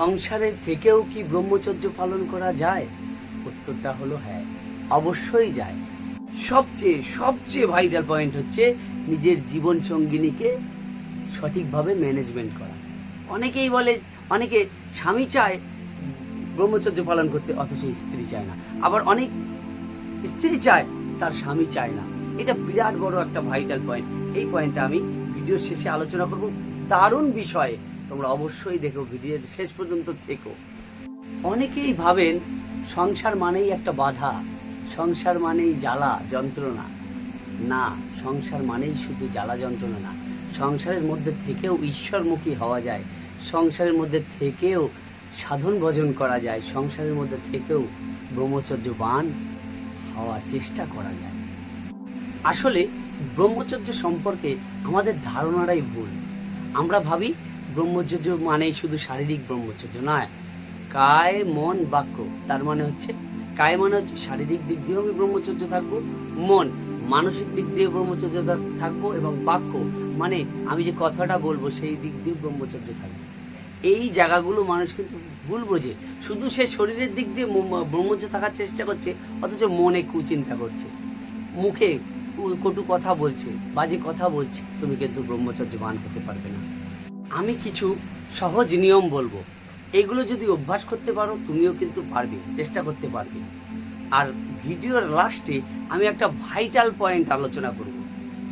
সংসারের থেকেও কি ব্রহ্মচর্য পালন করা যায়? উত্তরটা হলো হ্যাঁ অবশ্যই যায়। সবচেয়ে সবচেয়ে ভাইটাল পয়েন্ট হচ্ছে নিজের জীবন সঙ্গিনীকে সঠিকভাবে ম্যানেজমেন্ট করা। অনেকেই বলে, অনেকে স্বামী চায় ব্রহ্মচর্য পালন করতে, অথচ স্ত্রী চায় না। আবার অনেক স্ত্রী চায়, তার স্বামী চায় না। এটা বিরাট বড় একটা ভাইটাল পয়েন্ট এই পয়েন্টটা আমি ভিডিওর শেষে আলোচনা করব। দারুণ বিষয়ে তোমরা অবশ্যই দেখো ভিডিওর শেষ পর্যন্ত থেকো। অনেকেই ভাবেন সংসার মানেই একটা বাধা, সংসার মানেই জ্বালা, যন্ত্রণা। না, সংসার মানেই শুধু জ্বালা, যন্ত্রণা না। সংসারের মধ্যে থেকেও ঈশ্বরমুখী হওয়া যায়। সংসারের মধ্যে থেকেও সাধন ভজন করা যায়। সংসারের মধ্যে থেকেও ব্রহ্মচর্যবান হওয়ার চেষ্টা করা যায়। আসলে ব্রহ্মচর্য সম্পর্কে আমাদের ধারণাটাই ভুল। আমরা ভাবি ব্রহ্মচর্য মানেই শুধু শারীরিক ব্রহ্মচর্য নয়, কায়, মন, বাক্য। তার মানে হচ্ছে, কায় মানে হচ্ছে শারীরিক দিক দিয়েও আমি ব্রহ্মচর্য থাকব, মন মানসিক দিক দিয়ে ব্রহ্মচর্য থাকব এবং বাক্য মানে আমি যে কথাটা বলব সেই দিক দিয়ে ব্রহ্মচর্য থাকব। এই জায়গাগুলো মানুষ কিন্তু ভুল বোঝে। শুধু সে শরীরের দিক দিয়ে ব্রহ্মচর্য থাকার চেষ্টা করছে, অথচ মনে কুচিন্তা করছে। মুখে কটু কথা বলছে, বাজে কথা বলছে, তুমি কিন্তু ব্রহ্মচর্য ব্রহ্মচর্যবান হতে পারবে না। আমি কিছু সহজ নিয়ম বলব। এগুলো যদি অভ্যাস করতে পারো, তুমিও কিন্তু পারবে, চেষ্টা করতে পারবে। আর ভিডিওর লাস্টে আমি একটা ভাইটাল পয়েন্ট আলোচনা করব।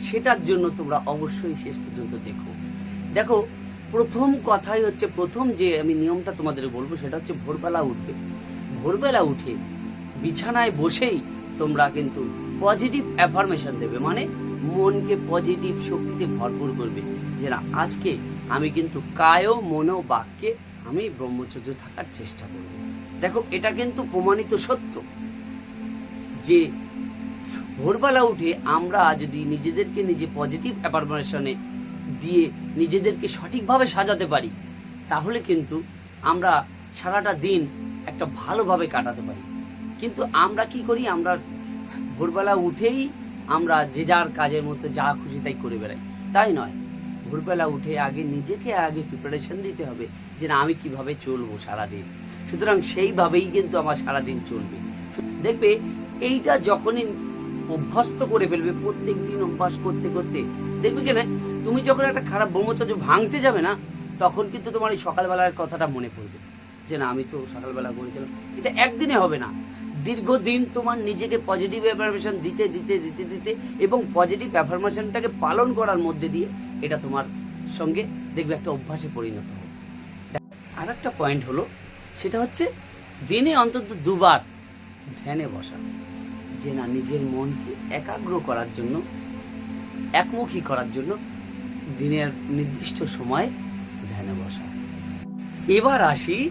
সেটার জন্য তোমরা অবশ্যই শেষ পর্যন্ত দেখো। দেখো, প্রথম কথাই হচ্ছে, প্রথম যে আমি নিয়মটা তোমাদের বলব, সেটা হচ্ছে ভোরবেলা উঠবে। ভোরবেলা উঠে বিছানায় বসেই তোমরা কিন্তু পজিটিভ অ্যাফার্মেশন দেবে। মানে মনকে পজিটিভ শক্তিতে ভরপুর করবে। যে না, আজকে আমি কিন্তু কায় মনো বাক্যে আমি ব্রহ্মচর্য থাকার চেষ্টা করব। দেখো, এটা কিন্তু প্রমাণিত সত্য যে ভোরবেলা উঠে আমরা যদি নিজেদেরকে নিজে পজিটিভ অ্যাফার্মেশনে দিয়ে নিজেদেরকে সঠিকভাবে সাজাতে পারি, তাহলে কিন্তু আমরা সারাটা দিন একটা ভালোভাবে কাটাতে পারি। কিন্তু আমরা কি করি? আমরা ভোরবেলা উঠেই আমরা যে যার কাজের মধ্যে যা খুশি তাই করে বেড়াই। তাই নয়। ভোরবেলা উঠে আগে নিজেকে আগে প্রিপারেশন দিতে হবে যে না, আমি কীভাবে চলবো সারাদিন। সুতরাং সেইভাবেই কিন্তু আমার সারাদিন চলবে। দেখবে, এইটা যখনই অভ্যস্ত করে ফেলবে প্রত্যেক দিন অভ্যাস করতে করতে, দেখবে কেন তুমি যখন একটা খারাপ ব্রহ্মচর্য ভাঙতে যাবে না, তখন কিন্তু তোমার এই সকালবেলার কথাটা মনে পড়বে। যে না, আমি তো সকালবেলা করেছিলাম এটা একদিনে হবে না। দীর্ঘদিন তোমার নিজেকে পজিটিভ অ্যাফার্মেশন দিতে দিতে দিতে দিতে এবং পজিটিভ অ্যাফার্মেশনটাকে পালন করার মধ্যে দিয়ে এটা তোমার সঙ্গে দেখবে একটা অভ্যাসে পরিণত হবে। আর একটা পয়েন্ট হলো, সেটা হচ্ছে দিনে অন্তত দুবার ধ্যানে বসা। যে না, নিজের মনকে একাগ্র করার জন্য, একমুখী করার জন্য দিনের নির্দিষ্ট সময় ধ্যানে বসা। এবার আসি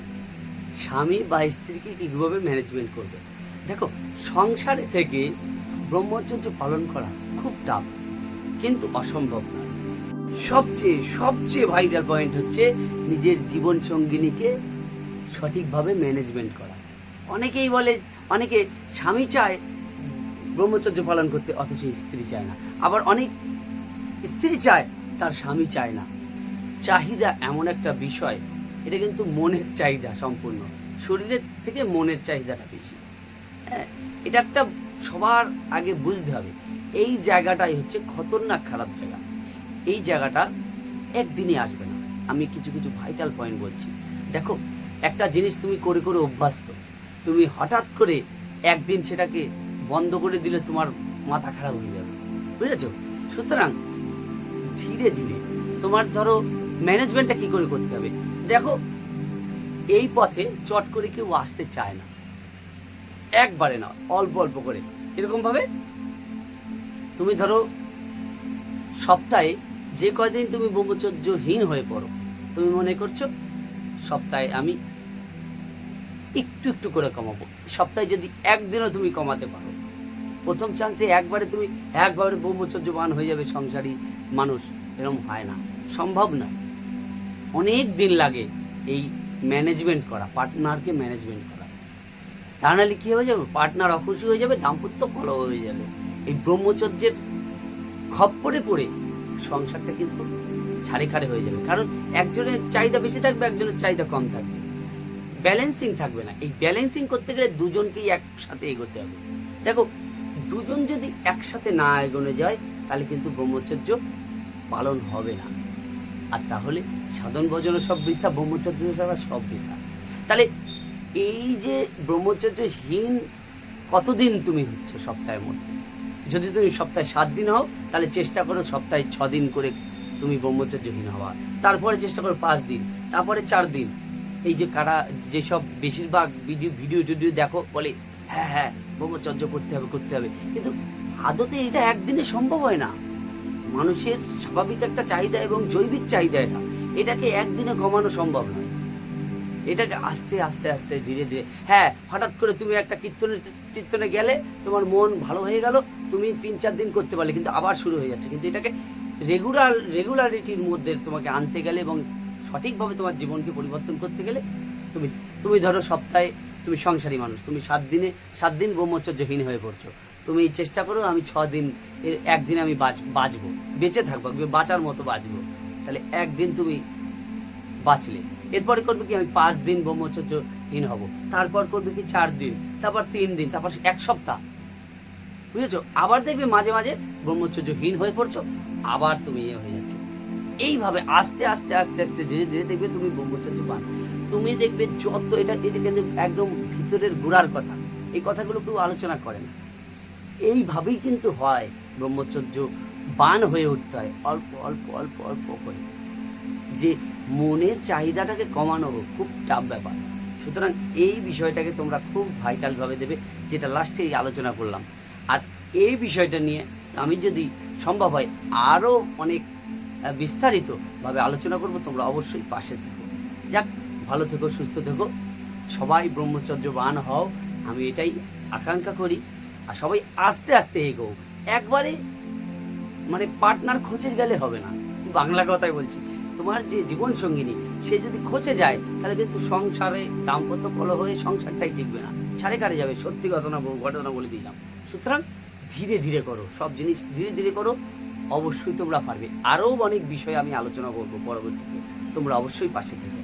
স্বামী বা স্ত্রীকে কীভাবে ম্যানেজমেন্ট করবে। দেখো, সংসারে থেকে ব্রহ্মচর্য পালন করা খুব টাফ কিন্তু অসম্ভব নয়। সবচেয়ে সবচেয়ে ভাইটাল পয়েন্ট হচ্ছে নিজের জীবন সঙ্গিনীকে সঠিকভাবে ম্যানেজমেন্ট করা। অনেকেই বলে, অনেকে স্বামী চায়, ব্রহ্মচর্য পালন করতে, অথচ স্ত্রী চায় না। আবার অনেক স্ত্রী চায়, তার স্বামী চায় না। চাহিদা এমন একটা বিষয়, এটা কিন্তু মনের চাহিদা সম্পূর্ণ। শরীরের থেকে মনের চাহিদাটা বেশি। হ্যাঁ এটা একটা সবার আগে বুঝতে হবে। এই জায়গাটাই হচ্ছে খতরনাক খারাপ জায়গা। এই জায়গাটা একদিনে আসবে না। আমি কিছু কিছু ভাইটাল পয়েন্ট বলছি। দেখো, একটা জিনিস তুমি করে করে অভ্যস্ত। তুমি হঠাৎ করে একদিন সেটাকে বন্ধ করে দিলে তোমার মাথা খারাপ হয়ে যাবে। বুঝেছ? সুতরাং ধীরে ধীরে তোমার ধরো ম্যানেজমেন্টটা কি করে করতে হবে? দেখো, এই পথে চট করে কেউ আসতে চায় না। একবারে না, অল্প অল্প করে। কীরকম ভাবে? তুমি ধরো সপ্তাহে যে কয়দিন তুমি ব্রহ্মচর্যহীন হয়ে পড়ো, তুমি মনে করছ, সপ্তাহে আমি একটু একটু করে কমাবো। সপ্তাহে যদি একদিনও তুমি কমাতে পারো, প্রথম চান্সে একবারে তুমি, একবারে ব্রহ্মচর্যবান হয়ে যাবে সংসারী মানুষ এরকম হয় না। সম্ভব না অনেক দিন লাগে এই ম্যানেজমেন্ট করা পার্টনারকে ম্যানেজমেন্ট করা। তা নাহলে কি হয়ে যাবে? পার্টনার অখুশি হয়ে যাবে, দাম্পত্য কলহ হয়ে যাবে। এই ব্রহ্মচর্যের খপ্পরে পড়ে সংসারটা কিন্তু ছাড়ে খাড়ে হয়ে যাবে। কারণ একজনের চাহিদা বেশি থাকবে, একজনের চাহিদা কম থাকবে। ব্যালেন্সিং থাকবে না। এই ব্যালেন্সিং করতে গেলে দুজনকেই একসাথে এগোতে হবে। দেখো, দুজন যদি একসাথে না এগোনো যায়, তাহলে কিন্তু ব্রহ্মচর্য পালন হবে না। আর তাহলে সাধন, ভজন সব বৃথা, ব্রহ্মচর্য ছাড়া সব বৃথা। তাহলে এই যে ব্রহ্মচর্যহীন কতদিন তুমি হচ্ছ সপ্তাহের মধ্যে? যদি তুমি সপ্তাহে সাত দিন হও, তাহলে চেষ্টা করো সপ্তাহে ছ দিন করে তুমি ব্রহ্মচর্যহীন হওয়া তারপরে চেষ্টা করো পাঁচ দিন, তারপরে চার দিন। এই যে কারা, যেসব বেশিরভাগ ভিডিও ভিডিও টিডিও দেখো, বলে হ্যাঁ হ্যাঁ ব্রহ্মচর্য করতে হবে করতে হবে। কিন্তু আদতে এটা একদিনে সম্ভব হয় না। মানুষের স্বাভাবিক একটা চাহিদা এবং জৈবিক চাহিদা এটা। এটাকে একদিনে কমানো সম্ভব নয়। এটাকে আস্তে আস্তে আস্তে, ধীরে ধীরে। হ্যাঁ হঠাৎ করে তুমি একটা কীর্তনে কীর্তনে গেলে তোমার মন ভালো হয়ে গেল, তুমি তিন, চার দিন করতে পারলে, কিন্তু আবার শুরু হয়ে যাচ্ছে। কিন্তু এটাকে রেগুলার রেগুলারিটির মধ্যে তোমাকে আনতে গেলে এবং সঠিকভাবে তোমার জীবনকে পরিবর্তন করতে গেলে তুমি তুমি ধরো সপ্তাহে তুমি সংসারী মানুষ, তুমি সাত দিনে, সাত দিন ব্রহ্মচর্যহীন হয়ে পড়ছো। তুমি চেষ্টা করো, আমি ছ দিন, এর একদিন আমি বাঁচ বাঁচবো বেঁচে থাকব বাঁচার মতো বাঁচবো তাহলে একদিন তুমি বাঁচলে। এরপরে করবে কি, আমি পাঁচ দিন ব্রহ্মচর্যহীন হব। তারপর করবে কি, চার দিন, তারপর তিন দিন, তারপর এক সপ্তাহ। বুঝেছ? আবার দেখবে মাঝে মাঝে ব্রহ্মচর্যহীন হয়ে পড়ছো, আবার তুমি ইয়ে হয়ে যাচ্ছে। এইভাবে আস্তে আস্তে আস্তে আস্তে, ধীরে ধীরে দেখবে তুমি ব্রহ্মচর্য পান তুমি দেখবে যত এটা এটা কিন্তু একদম ভিতরের গোড়ার কথা, এই কথাগুলো কেউ আলোচনা করে না। এইভাবেই কিন্তু হয় ব্রহ্মচর্য বান হয়ে উঠতে হয় অল্প অল্প অল্প অল্প করে। যে মনের চাহিদাটাকে কমানো হোক, খুব টাফ ব্যাপার। সুতরাং এই বিষয়টাকে তোমরা খুব ভাইটালভাবে দেবে, যেটা লাস্টে এই আলোচনা করলাম। আর এই বিষয়টা নিয়ে আমি যদি সম্ভব হয় আরও অনেক বিস্তারিতভাবে আলোচনা করব, তোমরা অবশ্যই পাশে থেকো। যাক, ভালো থেকো, সুস্থ থেকো। সবাই ব্রহ্মচর্যবান হও। আমি এটাই আকাঙ্ক্ষা করি। আর সবাই আস্তে আস্তে এগো। একবারে মানে পার্টনার খোঁজে গেলে হবে না। বাংলা কথাই বলছি। তোমার যে জীবন সঙ্গিনী, সে যদি খোঁচে যায়, তাহলে কিন্তু সংসারে দাম্পত্য কলহ হয়ে সংসারটাই টিকবে না। ছাড়ে কারে যাবে? সত্যি ঘটনা ঘটনা বলে দিলাম। সুতরাং ধীরে ধীরে করো, সব জিনিস ধীরে ধীরে করো, অবশ্যই তোমরা পারবে। আরও অনেক বিষয় আমি আলোচনা করব পরবর্তীতে। তোমরা অবশ্যই পাশে থেকো।